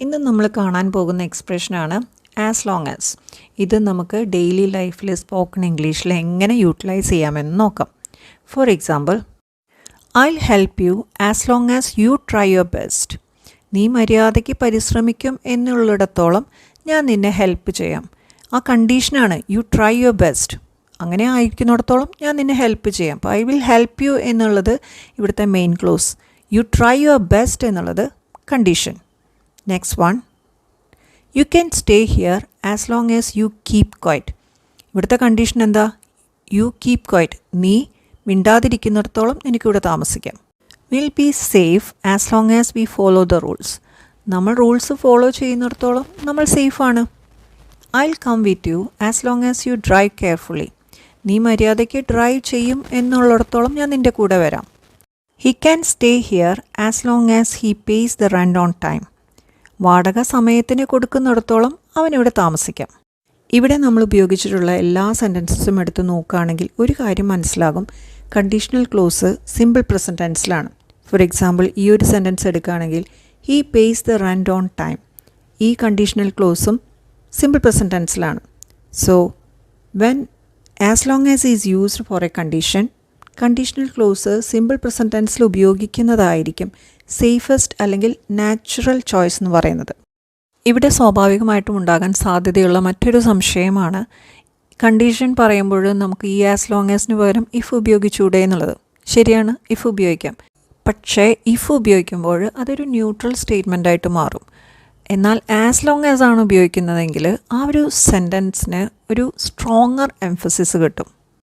ഇന്ന് നമ്മൾ കാണാൻ പോകുന്ന എക്സ്പ്രഷനാണ് ആസ് ലോങ് ആസ് ഇത് നമുക്ക് ഡെയിലി ലൈഫിൽ സ്പോക്കൺ ഇംഗ്ലീഷിൽ എങ്ങനെ യൂട്ടിലൈസ് ചെയ്യാമെന്ന് നോക്കാം. For example I help you as long as you try your best നീ മര്യാദയ്ക്ക് പരിശ്രമിക്കും എന്നുള്ളിടത്തോളം ഞാൻ നിന്നെ ഹെൽപ്പ് ചെയ്യാം. ആ കണ്ടീഷനാണ് യു ട്രൈ യുവർ ബെസ്റ്റ് അങ്ങനെ ആയിരിക്കുന്നിടത്തോളം ഞാൻ നിന്നെ ഹെൽപ്പ് ചെയ്യാം. അപ്പോൾ ഐ വിൽ ഹെൽപ്പ് യു എന്നുള്ളത് ഇവിടുത്തെ main clause you try your best എന്നുള്ളത് condition next one you can stay here as long as you keep quiet ഇവിടുത്തെ കണ്ടീഷൻ എന്താ? യു കീപ് ക്വയറ്റ് നീ മിണ്ടാതിരിക്കുന്നിടത്തോളം എനിക്കിവിടെ താമസിക്കാം. Will be safe as long as we follow the rules നമ്മൾ rules follow ചെയ്യുന്നിടത്തോളം നമ്മൾ സേഫാണ് I come with you as long as you drive carefully നീ മര്യാദയ്ക്ക് ഡ്രൈവ് ചെയ്യും എന്നുള്ളിടത്തോളം ഞാൻ നിന്റെ കൂടെ വരാം. He can stay here as long as he pays the rent on time വാടക സമയത്തിന് കൊടുക്കുന്നിടത്തോളം അവനിവിടെ താമസിക്കാം. ഇവിടെ നമ്മൾ ഉപയോഗിച്ചിട്ടുള്ള എല്ലാ സെന്റൻസസും എടുത്ത് നോക്കുകയാണെങ്കിൽ ഒരു കാര്യം മനസ്സിലാകും. കണ്ടീഷണൽ ക്ലോസ് സിമ്പിൾ പ്രസന്റ് ടെൻസിലാണ് ഫോർ എക്സാമ്പിൾ ഈ ഒരു സെന്റൻസ് എടുക്കുകയാണെങ്കിൽ he pays the rent on time ഈ കണ്ടീഷണൽ ക്ലോസും simple present ടെൻസിലാണ് so when as long as is used for a condition conditional clause simple present ടെൻസിൽ ഉപയോഗിക്കുന്നതായിരിക്കും സേഫസ്റ്റ് അല്ലെങ്കിൽ natural choice എന്ന് പറയുന്നത്. ഇവിടെ സ്വാഭാവികമായിട്ടും ഉണ്ടാകാൻ സാധ്യതയുള്ള മറ്റൊരു സംശയമാണ് കണ്ടീഷൻ പറയുമ്പോൾ നമുക്ക് ഈ ആസ് ലോങ് ആസിന് പകരം ഇഫ് ഉപയോഗിച്ചൂടെ എന്നുള്ളത്. ശരിയാണ് ഇഫ് ഉപയോഗിക്കാം. പക്ഷേ ഇഫ് ഉപയോഗിക്കുമ്പോൾ അതൊരു ന്യൂട്രൽ സ്റ്റേറ്റ്മെന്റ് ആയിട്ട് മാറും. എന്നാൽ ആസ് ലോങ് ആസ് ആണ് ഉപയോഗിക്കുന്നതെങ്കിൽ ആ ഒരു സെന്റൻസിന് ഒരു സ്ട്രോങ്ങർ എംഫസിസ് കിട്ടും.